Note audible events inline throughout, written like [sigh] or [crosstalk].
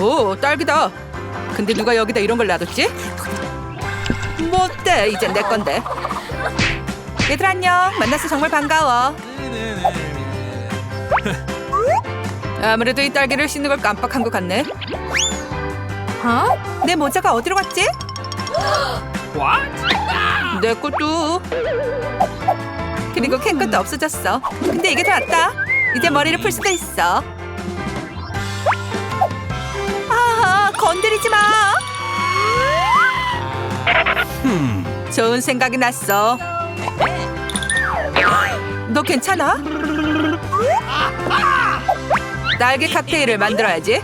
오, 딸기다. 근데 누가 여기다 이런 걸 놔뒀지? 뭐 어때? 이젠 내 건데. 얘들 안녕. 만나서 정말 반가워. 아무래도 이 딸기를 씻는 걸 깜빡한 것 같네. 어? 내 모자가 어디로 갔지? 내 것도. 그리고 캔 것도 없어졌어. 근데 이게 더 낫다. 이제 머리를 풀 수도 있어. 건드리지 마. 좋은 생각이 났어. 너 괜찮아? 딸기 칵테일을 만들어야지.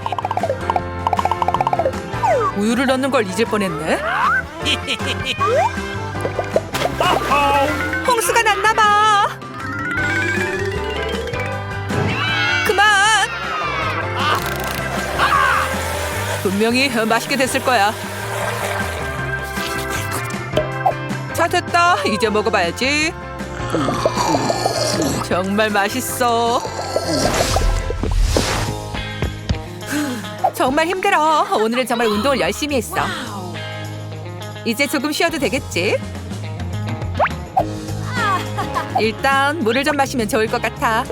우유를 넣는 걸 잊을 뻔했네. [laughs] 홍수가 났나 봐. 분명히 맛있게 됐을 거야. 자 됐다. 이제 먹어봐야지. 정말 맛있어. 정말 힘들어. 오늘은 정말 운동을 열심히 했어. 이제 조금 쉬어도 되겠지? 일단 물을 좀 마시면 좋을 것 같아.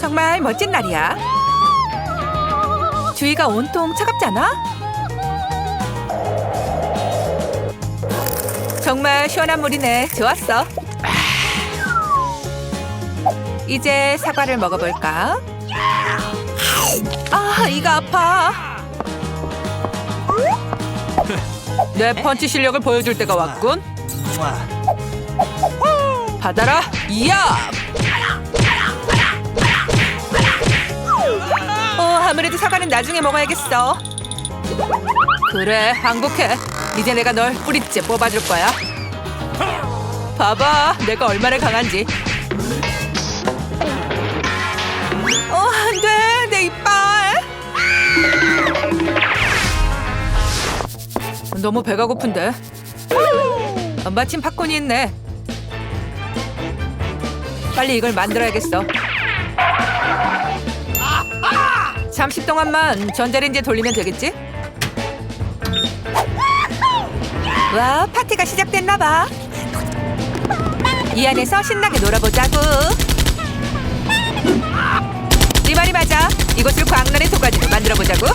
정말 멋진 날이야. 주위가 온통 차갑잖아? 정말 시원한 물이네. 좋았어. 이제 사과를 먹어볼까? 아, 이가 아파. 내 펀치 실력을 보여줄 때가 왔군. 받아라, 이야! 아무래도 사과는 나중에 먹어야겠어. 그래, 항복해. 이제 내가 널 뿌리째 뽑아줄 거야. 봐봐, 내가 얼마나 강한지. 어, 안 돼, 내 이빨. 너무 배가 고픈데. 어, 마침 팝콘이 있네. 빨리 이걸 만들어야겠어. 잠시 동안만 전자레인지에 돌리면 되겠지? 와, 파티가 시작됐나 봐. 이 안에서 신나게 놀아보자고. 네 말이 맞아. 이것을 광란의 소가지로 만들어 보자고.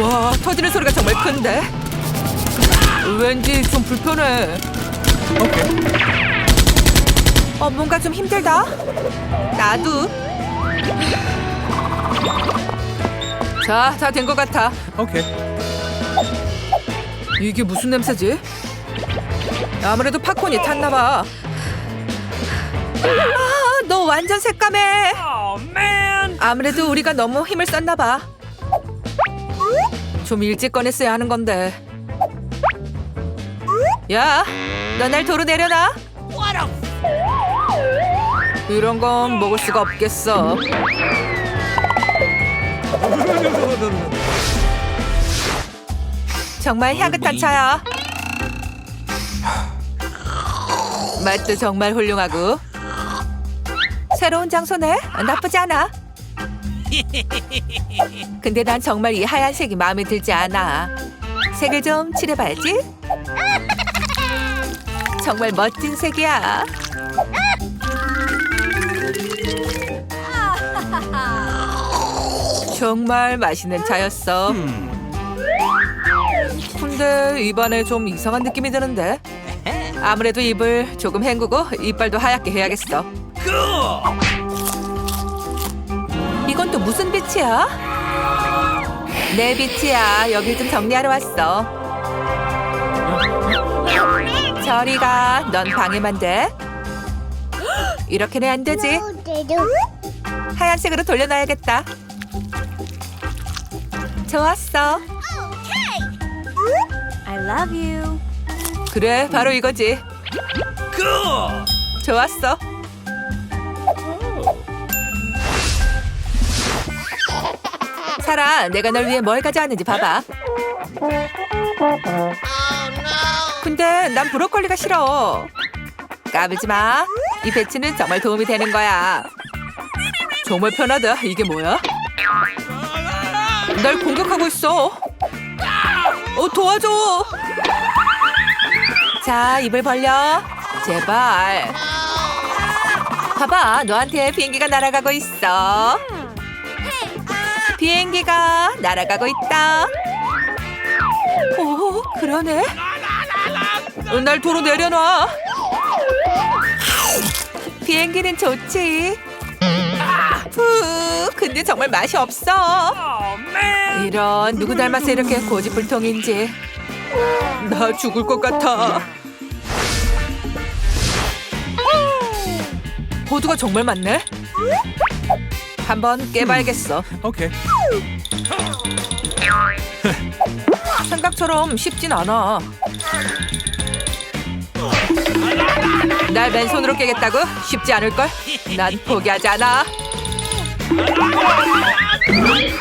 와, 터지는 소리가 정말 큰데. 왠지 좀 불편해. 어, 뭔가 좀 힘들다. 나도. 자, 다 된 것 같아. Okay. 이게 무슨 냄새지? 아무래도 팝콘이 탔나 봐. 아, 너 완전 새까매. Oh! 아무래도 우리가 너무 힘을 썼나 봐. 좀 일찍 꺼냈어야 하는 건데. 야, 너 날 도로 내려놔. 이런 건 먹을 수가 없겠어. 정말 향긋한 차야. 맛도 정말 훌륭하고. 새로운 장소네. 나쁘지 않아. 근데 난 정말 이 하얀색이 마음에 들지 않아. 색을 좀 칠해봐야지. 정말 멋진 색이야. 정말 맛있는 차였어. 근데 입안에 좀 이상한 느낌이 드는데. 아무래도 입을 조금 헹구고 이빨도 하얗게 해야겠어. 이건 또 무슨 빛이야? 내 빛이야. 여길 좀 정리하러 왔어. 저리 가. 넌 방해만 돼. [gasps] 이렇게는 안 되지. 하얀색으로 돌려놔야겠다. 좋았어. I love you. 그래, 바로 이거지. 좋았어. 사라, 내가 널 위해 뭘 가져왔는지 봐봐. 근데 난 브로콜리가 싫어. 까불지 마. 이 배치는 정말 도움이 되는 거야. 정말 편하다. 이게 뭐야? 날 공격하고 있어. 어, 도와줘. 자, 입을 벌려. 제발. 봐봐, 너한테 비행기가 날아가고 있어. 비행기가 날아가고 있다. 오, 그러네. 날 도로 내려놔. 비행기는 좋지. 푸, 근데 정말 맛이 없어. Oh! 이런 누구 닮아서 이렇게 고집불통인지 나 죽을 것 같아 호두가 정말 많네 한번 깨봐야겠어 Okay. [laughs] 생각처럼 쉽진 않아 날 맨손으로 깨겠다고? 쉽지 않을걸? 난 포기하지 않아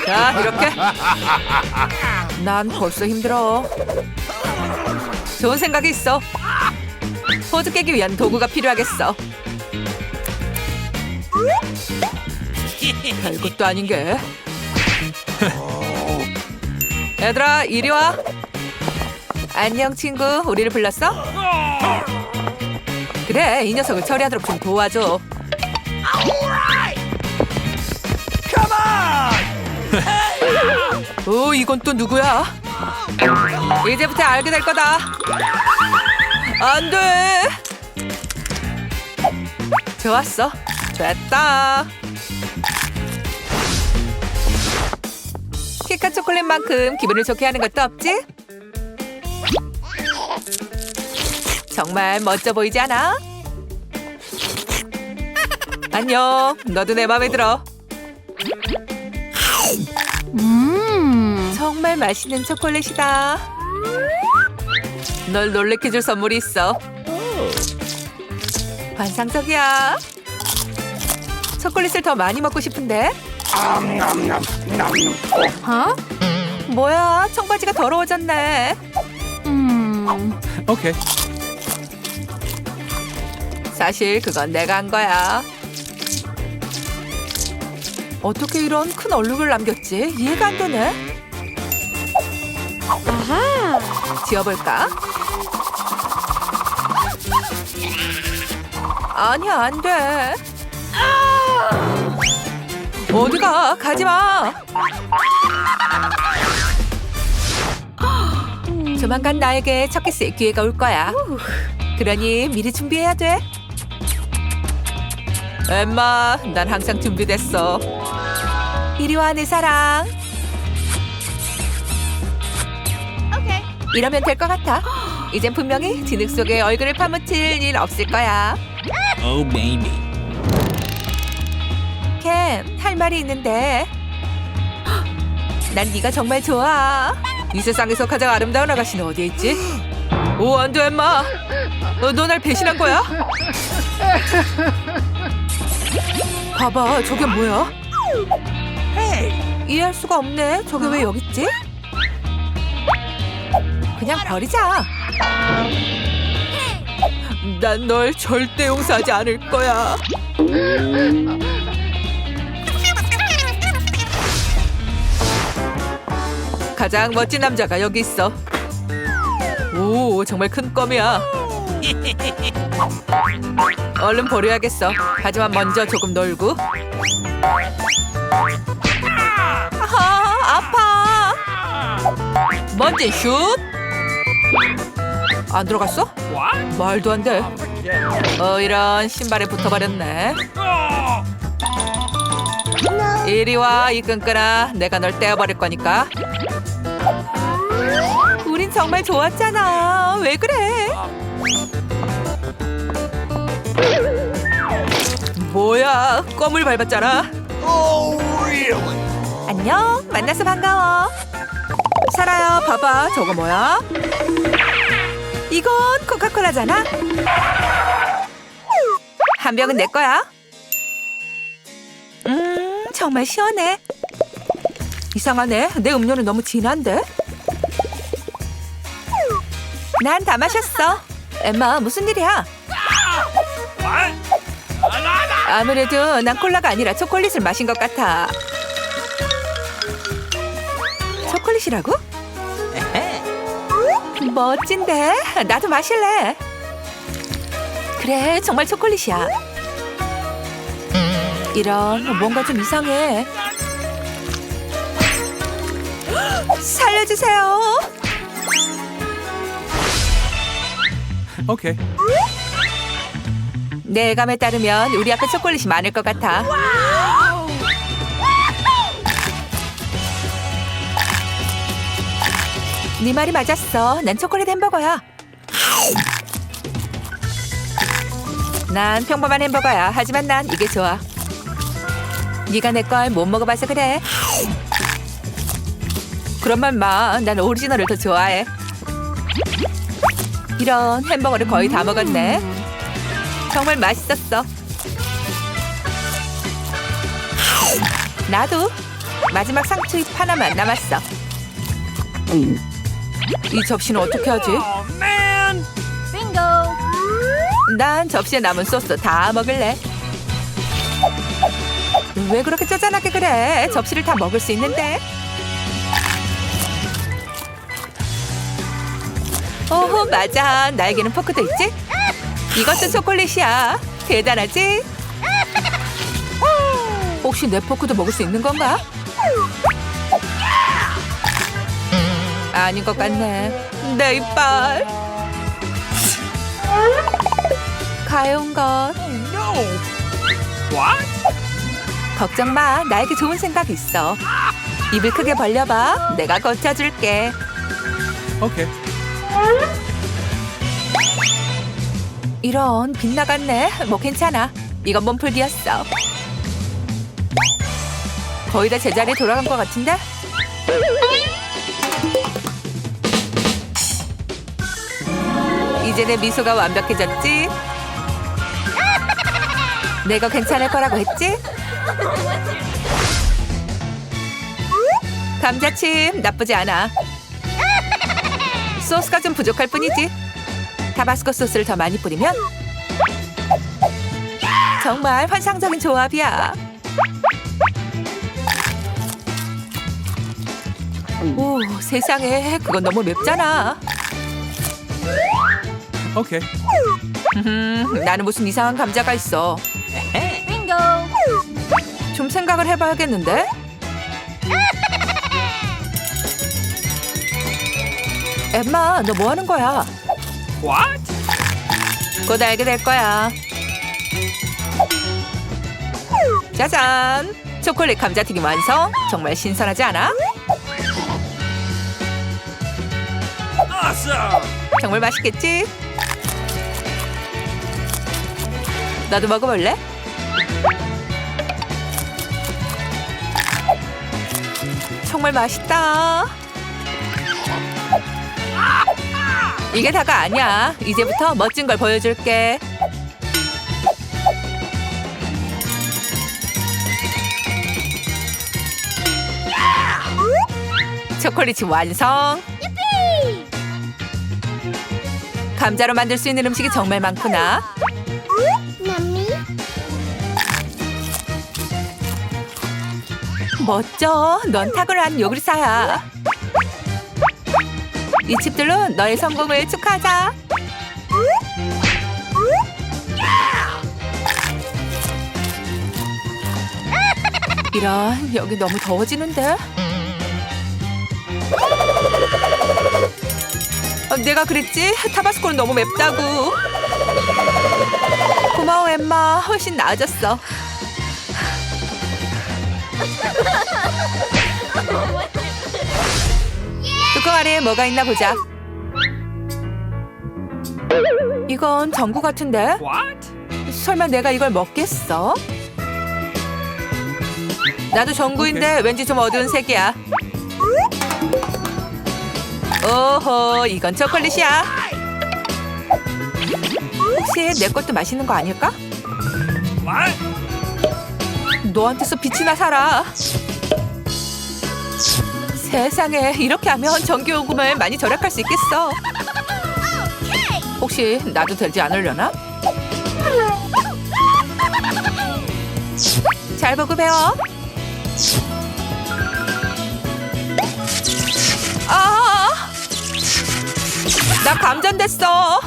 자 이렇게. 난 벌써 힘들어. 좋은 생각이 있어. 호두 깨기 위한 도구가 필요하겠어. 별것도 아닌 게. 얘들아 이리 와. 안녕 친구. 우리를 불렀어? 그래 이 녀석을 처리하도록 좀 도와줘 오 이건 또 누구야? 이제부터 알게 될 거다 안 돼 좋았어 됐다 키카 초콜릿만큼 기분을 좋게 하는 것도 없지? 정말 멋져 보이지 않아? [laughs] 안녕 너도 내 맘에 들어 정말 맛있는 초콜릿이다. 널 놀래켜줄 선물이 있어. 환상적이야. 초콜릿을 더 많이 먹고 싶은데? 어? 뭐야, 청바지가 더러워졌네. Okay. 사실 그건 내가 한 거야. 어떻게 이런 큰 얼룩을 남겼지? 이해가 안 되네. 지워볼까? 아니야, 안 돼. 어디가? 가지 마. 조만간 나에게 첫 키스의 기회가 올 거야. 그러니 미리 준비해야 돼. 엠마, 난 항상 준비됐어. 이리 와, 내 사랑. 이러면 될 것 같아. 이젠 분명히 진흙 속에 얼굴을 파묻힐 일 없을 거야. Oh baby. 켄, 할 말이 있는데. 난 네가 정말 좋아. 이 세상에서 가장 아름다운 아가씨는 어디에 있지? 오, 안 돼, 엠마. 너 날 배신한 거야? 봐봐, 저게 뭐야? 이해할 수가 없네. 저게 왜 여기 있지? 그냥 버리자. 난 널 절대 용서하지 않을 거야. 가장 멋진 남자가 여기 있어. 오, 정말 큰 껌이야. 얼른 버려야겠어. 하지만 먼저 조금 놀고. 먼지 슛. 안 들어갔어? 말도 안 돼. 어, 이런 신발에 붙어버렸네. 이리 와, 이 끈끈아. 내가 널 떼어버릴 거니까. 우린 정말 좋았잖아. 왜 그래? 뭐야, 껌을 밟았잖아. Oh? 안녕, 만나서 반가워. 살아요, 봐봐. 저거 뭐야? 이건 코카콜라잖아. 한 병은 내 거야. 음, 정말 시원해. 이상하네. 내 음료는 너무 진한데? 난 다 마셨어. 엠마, 무슨 일이야? What? Ah, 아무래도 난 콜라가 아니라 초콜릿을 마신 것 같아. 초콜릿이라고? 멋진데? 나도 마실래. 그래, 정말 초콜릿이야. 이런 뭔가 좀 이상해. 살려주세요. Okay. 내 감에 따르면 우리 앞에 초콜릿이 많을 것 같아. 네 말이 맞았어. 난 초콜릿 햄버거야. 난 평범한 햄버거야. 하지만 난 이게 좋아. 네가 내 걸 못 먹어봐서 그래. 그런 말 마. 난 오리지널을 더 좋아해. 이런 햄버거를 거의 다 먹었네. 정말 맛있었어. 나도 마지막 상추잎 하나만 남았어. 이 접시는 어떻게 하지? 난 접시에 남은 소스 다 먹을래. 왜 그렇게 쪼잔하게 그래? 접시를 다 먹을 수 있는데. 오호 맞아. 나에게는 포크도 있지? 이것도 초콜릿이야. 대단하지? 혹시 내 포크도 먹을 수 있는 건가? 아닌 것 같네. 내 이빨. 가여운 것. No. What? 걱정 마. 나에게 좋은 생각 있어. 입을 크게 벌려봐. 내가 고쳐줄게. Okay. 이런 빗나갔네. 뭐 괜찮아. 이건 몸풀기였어. 거의 다 제자리에 돌아간 것 같은데? 이제 내 미소가 완벽해졌지? 내가 괜찮을 거라고 했지? 감자칩 나쁘지 않아. 소스가 좀 부족할 뿐이지. 타바스코 소스를 더 많이 뿌리면 정말 환상적인 조합이야. 오, 세상에 그건 너무 맵잖아. Okay. 음, 나는 무슨 이상한 감자가 있어. 좀 생각을 해봐야겠는데. 엠마, 너 뭐 하는 거야? What? 곧 알게 될 거야. 짜잔! 초콜릿 감자튀김 완성! 정말 신선하지 않아? Awesome. 정말 맛있겠지? 나도 먹어볼래? 정말 맛있다. 이게 다가 아니야. 이제부터 멋진 걸 보여줄게. 초콜릿이 완성. 감자로 만들 수 있는 음식이 정말 많구나. 멋져. 넌 탁월한 요리사야. 이 칩들로 너의 성공을 축하하자. 이런 여기 너무 더워지는데. 어, 내가 그랬지? 타바스코는 너무 맵다고. 고마워 엠마. 훨씬 나아졌어. 뚜껑 아래에 뭐가 있나 보자. 이건 전구 같은데? 설마 내가 이걸 먹겠어? 나도 전구인데 왠지 좀 어두운 색이야. 오호, 이건 초콜릿이야. 혹시 내 것도 맛있는 거 아닐까? 너한테서 빛이나 살아. 세상에 이렇게 하면 전기요금을 많이 절약할 수 있겠어. 혹시 나도 되지 않으려나? 잘 보고 배워. 아, 나 감전됐어.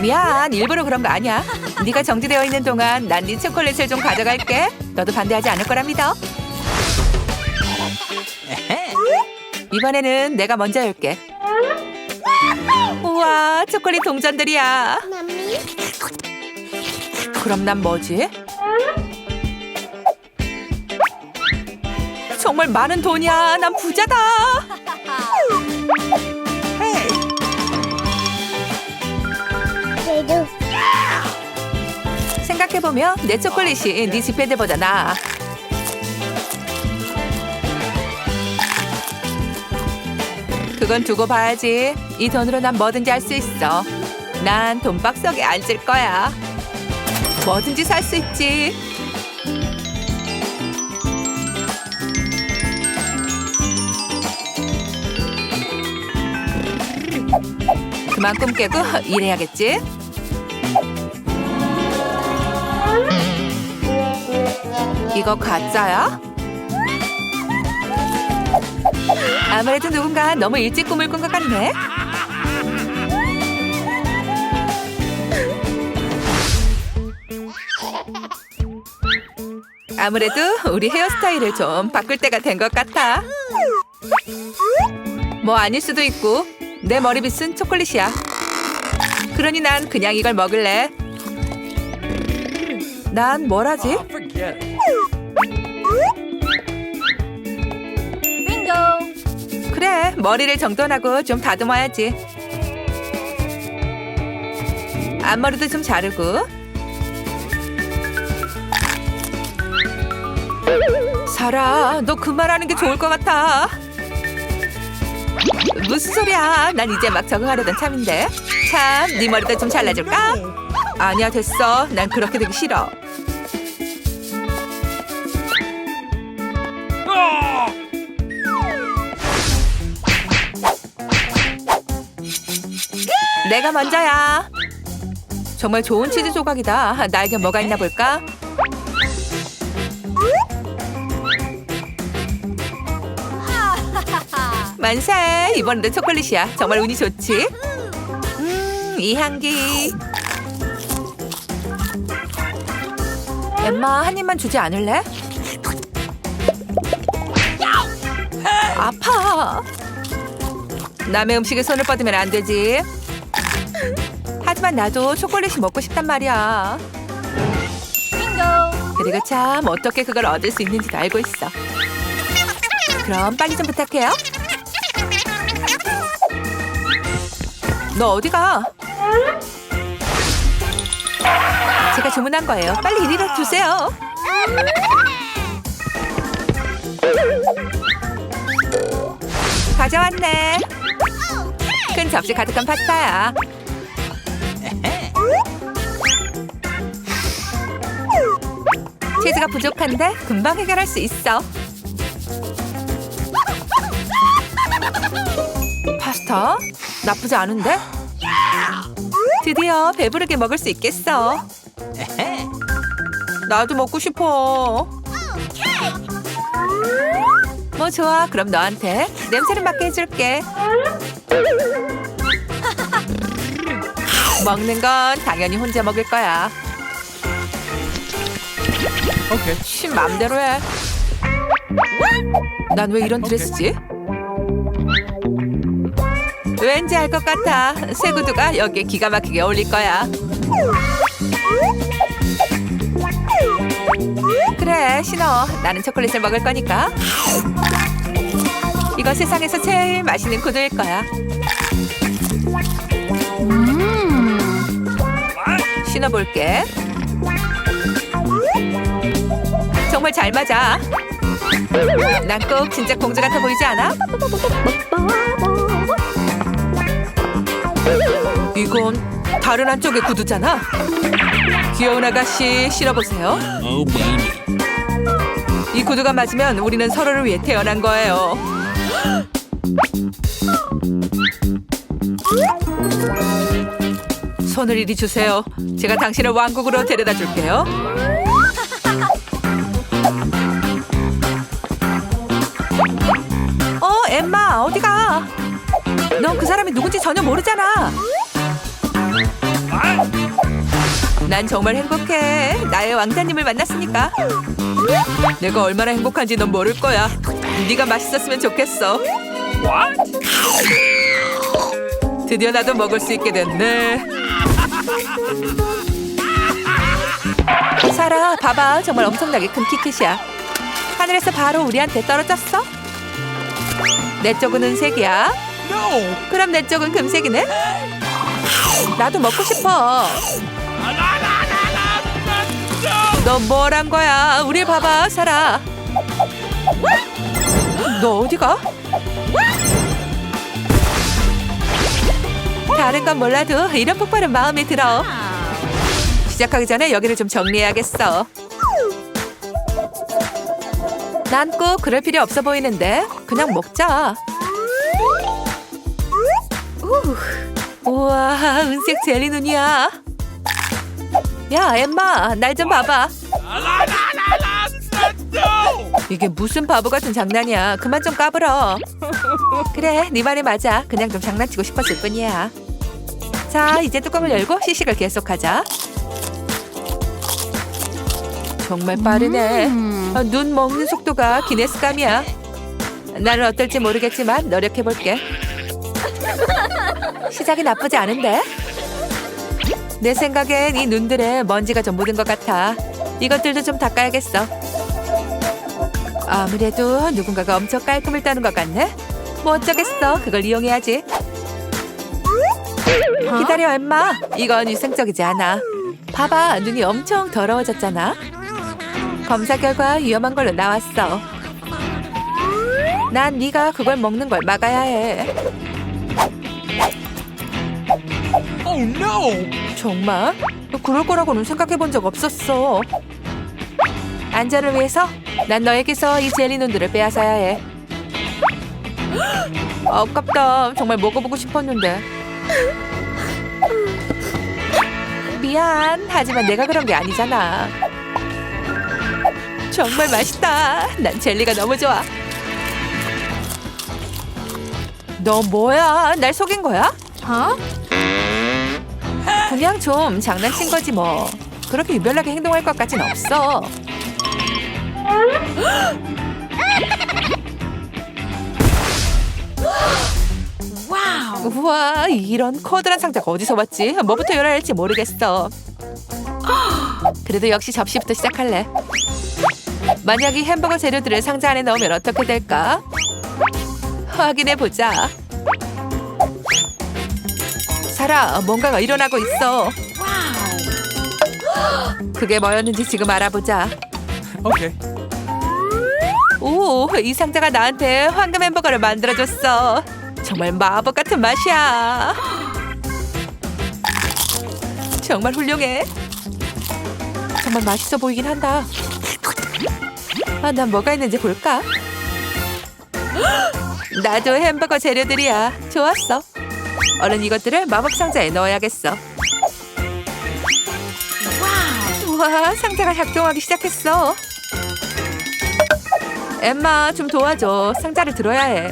미안, 일부러 그런 거 아니야. 네가 정지되어 있는 동안 난 네 초콜릿을 좀 가져갈게. 너도 반대하지 않을 거라 믿어. 이번에는 내가 먼저 열게. 우와, 초콜릿 동전들이야. 그럼 난 뭐지? 정말 많은 돈이야. 난 부자다. 생각해보면 내 초콜릿이 네 지폐들보다 나아. 그건 두고 봐야지. 이 돈으로 난 뭐든지 할 수 있어. 난 돈박스에 앉을 거야. 뭐든지 살 수 있지. 그만 꿈 깨고 일해야겠지. 이거 가짜야? 아무래도 누군가 너무 일찍 꿈을 꾼 것 같네. 아무래도 우리 헤어스타일을 좀 바꿀 때가 된 것 같아. 뭐 아닐 수도 있고 내 머리빗은 초콜릿이야. 그러니 난 그냥 이걸 먹을래. 난 뭘 하지? Forget it. 빙고. 그래 머리를 정돈하고 좀 다듬어야지 앞머리도 좀 자르고 사라 너그 말하는 게 좋을 것 같아 무슨 소리야 난 이제 막 적응하려던 참인데 참 네 머리도 좀 잘라줄까? 아니야 됐어 난 그렇게 되기 싫어 내가 먼저야. 정말 좋은 치즈 조각이다. 나에게 뭐가 있나 볼까? [laughs] 만세! 이번에도 초콜릿이야. 정말 운이 좋지? 음, 이 향기. 엠마, 한 입만 주지 않을래? 아파. 남의 음식에 손을 뻗으면 안 되지. 하지만 나도 초콜릿이 먹고 싶단 말이야. 빙고. 그리고 참 어떻게 그걸 얻을 수 있는지도 알고 있어. 그럼 빨리 좀 부탁해요. 너 어디 가? 제가 주문한 거예요. 빨리 이리로 주세요. 가져왔네. 큰 접시 가득한 파스타야. 치즈가 부족한데 금방 해결할 수 있어. 파스타? 나쁘지 않은데? 드디어 배부르게 먹을 수 있겠어. 나도 먹고 싶어. 뭐 좋아. 그럼 너한테 냄새를 맡게 해줄게. 먹는 건 당연히 혼자 먹을 거야. Okay. 씨 맘대로 해. 난 왜 이런 드레스지? 왠지 알 것 같아. 새 구두가 여기에 기가 막히게 어울릴 거야. 그래, 신어. 나는 초콜릿을 먹을 거니까. 이거 세상에서 제일 맛있는 구두일 거야. 신어볼게. 정말 잘 맞아. 난 꼭 진짜 공주 같아 보이지 않아? 이건 다른 한쪽의 구두잖아. 귀여운 아가씨 신어보세요. Oh. 이 구두가 맞으면 우리는 서로를 위해 태어난 거예요. 손을 이리 주세요. 제가 당신을 왕국으로 데려다 줄게요. [laughs] 엠마 어디가? 넌 그 사람이 누군지 전혀 모르잖아. 난 정말 행복해. 나의 왕자님을 만났으니까. 내가 얼마나 행복한지 넌 모를 거야. 네가 맛있었으면 좋겠어. 드디어 나도 먹을 수 있게 됐네. 사라, 봐봐. 정말 엄청나게 큰 키크샷. 하늘에서 바로 우리한테 떨어졌어? 내 쪽은 은색이야. 그럼 내 쪽은 금색이네? 나도 먹고 싶어. 너뭘한 거야? 우리 봐봐, 사라. 너 어디가? 다른 건 몰라도 이런 폭발은 마음에 들어. 시작하기 전에 여기를 좀 정리해야겠어. 난 꼭 그럴 필요 없어 보이는데 그냥 먹자. 우, 우와, 은색 젤리 눈이야. 야, 엠마, 날 좀 봐봐. 이게 무슨 바보 같은 장난이야. 그만 좀 까불어. 그래, 네 말이 맞아. 그냥 좀 장난치고 싶었을 뿐이야. 자, 이제 뚜껑을 열고 시식을 계속하자. 정말 빠르네. 아, 눈 먹는 속도가 기네스감이야. 나는 어떨지 모르겠지만 노력해볼게. [laughs] 시작이 나쁘지 않은데? 내 생각엔 이 눈들에 먼지가 좀 묻은 것 같아. 이것들도 좀 닦아야겠어. 아무래도 누군가가 엄청 깔끔을 따는 것 같네. 뭐 어쩌겠어. 그걸 이용해야지. 기다려, 엠마. 이건 위생적이지 않아. 봐봐, 눈이 엄청 더러워졌잖아. 검사 결과 위험한 걸로 나왔어. 난 네가 그걸 먹는 걸 막아야 해. Oh no. 정말? 그럴 거라고는 생각해 본 적 없었어. 안전을 위해서 난 너에게서 이 젤리 눈들을 빼앗아야 해. [gasps] 아깝다. 정말 먹어보고 싶었는데. 미안. 하지만 내가 그런 게 아니잖아. 정말 맛있다. 난 젤리가 너무 좋아. 너 뭐야? 날 속인 거야? 그냥 좀 장난친 거지 뭐. 그렇게 유별나게 행동할 것 같진 없어. 우와, 이런 커다란 상자가 어디서 왔지? 뭐부터 열어야 할지 모르겠어. 그래도 역시 접시부터 시작할래. 만약 이 햄버거 재료들을 상자 안에 넣으면 어떻게 될까? 확인해 보자. 사라, 뭔가가 일어나고 있어. 그게 뭐였는지 지금 알아보자. Okay. 오, 이 상자가 나한테 황금 햄버거를 만들어줬어. 정말 마법 같은 맛이야. 정말 훌륭해. 정말 맛있어 보이긴 한다. 아, 난 뭐가 있는지 볼까? [gasps] 나도 햄버거 재료들이야. 좋았어. 얼른 이것들을 마법 상자에 넣어야겠어. 우와, 상자가 작동하기 시작했어. 엠마, 좀 도와줘. 상자를 들어야 해.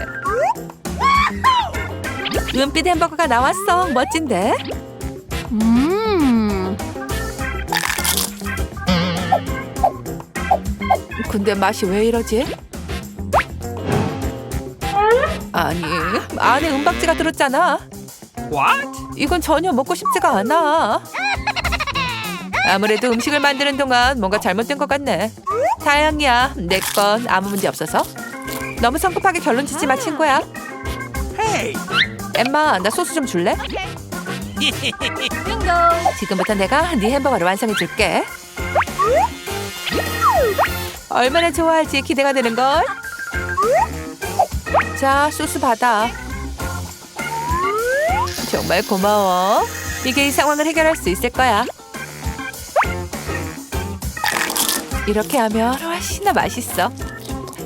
은빛 햄버거가 나왔어. 멋진데? 근데 맛이 왜 이러지? 아니, 안에 은박지가 들었잖아. What? 이건 전혀 먹고 싶지가 않아. 아무래도 음식을 만드는 동안 뭔가 잘못된 것 같네. 다행이야. 내 건 아무 문제 없어서. 너무 성급하게 결론 짓지 마, 친구야. Hey. 엠마, 나 소스 좀 줄래? [laughs] 지금부터 내가 네 햄버거를 완성해 줄게. 얼마나 좋아할지 기대가 되는 걸. 자, 소스 받아. 정말 고마워. 이게 이 상황을 해결할 수 있을 거야. 이렇게 하면 훨씬 더 맛있어.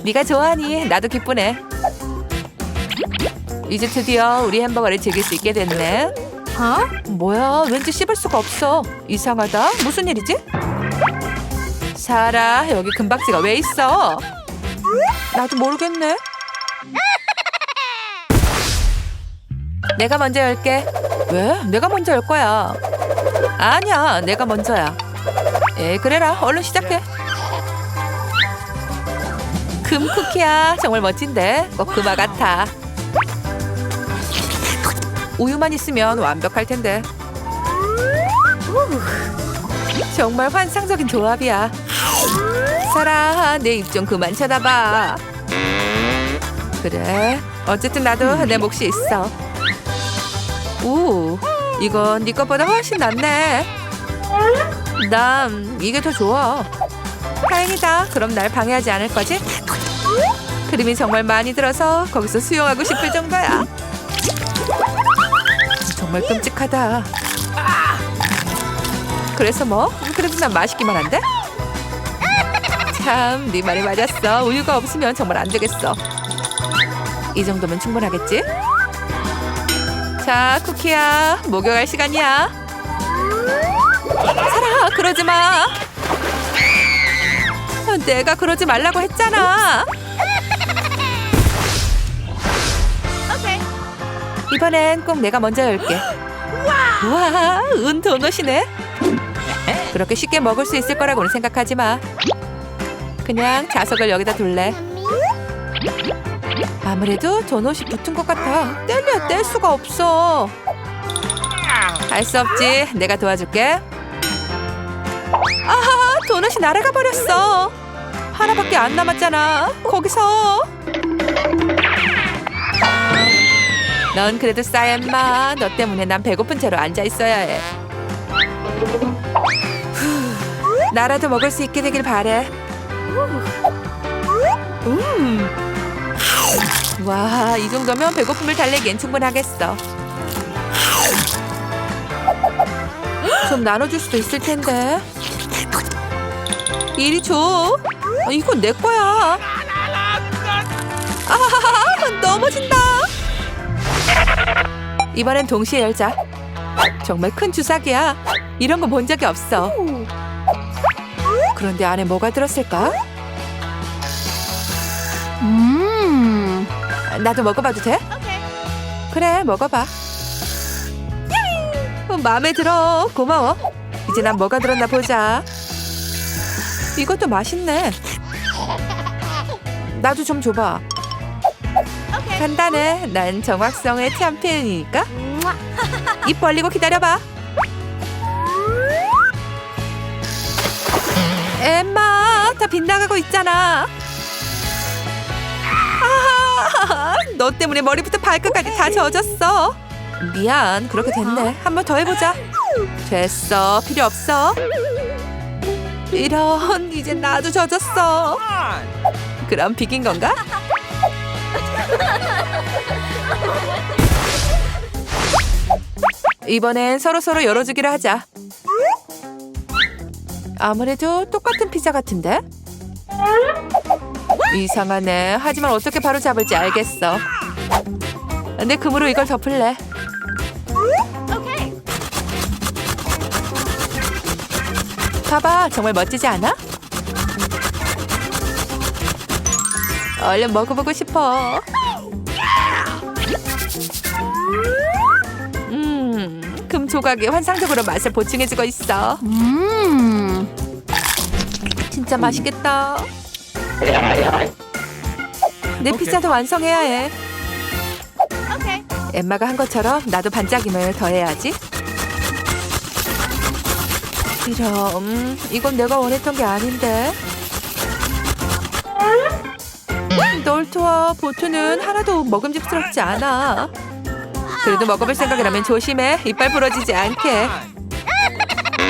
네가 좋아하니 나도 기쁘네. 이제 드디어 우리 햄버거를 즐길 수 있게 됐네. 뭐야? 왠지 씹을 수가 없어. 이상하다. 무슨 일이지? 사라, 여기 금박지가 왜 있어? 나도 모르겠네. 내가 먼저 열게. 왜? 내가 먼저 열 거야. 아니야, 내가 먼저야. 에, 그래라. 얼른 시작해. 금 쿠키야. 정말 멋진데. 꼭 금화 같아. 우유만 있으면 완벽할 텐데. 후, 정말 환상적인 조합이야. 사라, 내 입 좀 그만 쳐다봐. 그래. 어쨌든 나도 내 몫이 있어. 오, 이건 네 것보다 훨씬 낫네. 난 이게 더 좋아. 다행이다. 그럼 날 방해하지 않을 거지? 그림이 정말 많이 들어서 거기서 수영하고 싶을 정도야. 정말 끔찍하다. 그래서 뭐? 그래도 난 맛있기만 한데? 참, 네 말이 맞았어. 우유가 없으면 정말 안 되겠어. 이 정도면 충분하겠지? 자, 쿠키야. 목욕할 시간이야. 사라, 그러지 마. 내가 그러지 말라고 했잖아. 이번엔 꼭 내가 먼저 열게. 와, 은 도넛이네. 그렇게 쉽게 먹을 수 있을 거라고는 생각하지 마. 그냥 자석을 여기다 둘래. 아무래도 도넛이 붙은 것 같아. 뗄래야 뗄 수가 없어. 할 수 없지. 내가 도와줄게. 아하, 도넛이 날아가 버렸어. 하나밖에 안 남았잖아. 거기서. 넌 그래도 싸야 인마. 너 때문에 난 배고픈 채로 앉아 있어야 해. 후, 나라도 먹을 수 있게 되길 바래. 음. 와, 이 정도면 배고픔을 달래기엔 충분하겠어. 좀 나눠줄 수도 있을 텐데. 이리 줘. 아, 이건 내 거야. 아하하하, 넘어진다. 이번엔 동시에 열자. 정말 큰 주사기야. 이런 거 본 적이 없어. 그런데 안에 뭐가 들었을까? 음. 나도 먹어봐도 돼? 그래, 먹어봐. 어, 마음에 들어. 고마워. 이제 난 뭐가 들었나 보자. 이것도 맛있네. 나도 좀 줘봐. 간단해. 난 정확성의 챔피언이니까. [laughs] 입 벌리고 기다려봐. 엠마, 다 빗나가고 있잖아. 아, 너 때문에 머리부터 발끝까지 다 젖었어. 미안, 그렇게 됐네. 한 번 더 해보자. 됐어, 필요 없어. 이런, 이제 나도 젖었어. 그럼 비긴 건가? 이번엔 서로 서로 열어주기로 하자. 아무래도 똑같은 피자 같은데? 이상하네. 하지만 어떻게 바로 잡을지 알겠어. 내 금으로 이걸 덮을래. 봐봐, 정말 멋지지 않아? 얼른 먹어보고 싶어. 조각이 환상적으로 맛을 보충해주고 있어. 음. 진짜 맛있겠다. 내 피자도 완성해야 해. 엠마가 한 것처럼 나도 반짝임을 더해야지. 이런, 이건 내가 원했던 게 아닌데. 널토와 보트는 하나도 먹음직스럽지 않아. 그래도 먹어볼 생각이라면 조심해. 이빨 부러지지 않게.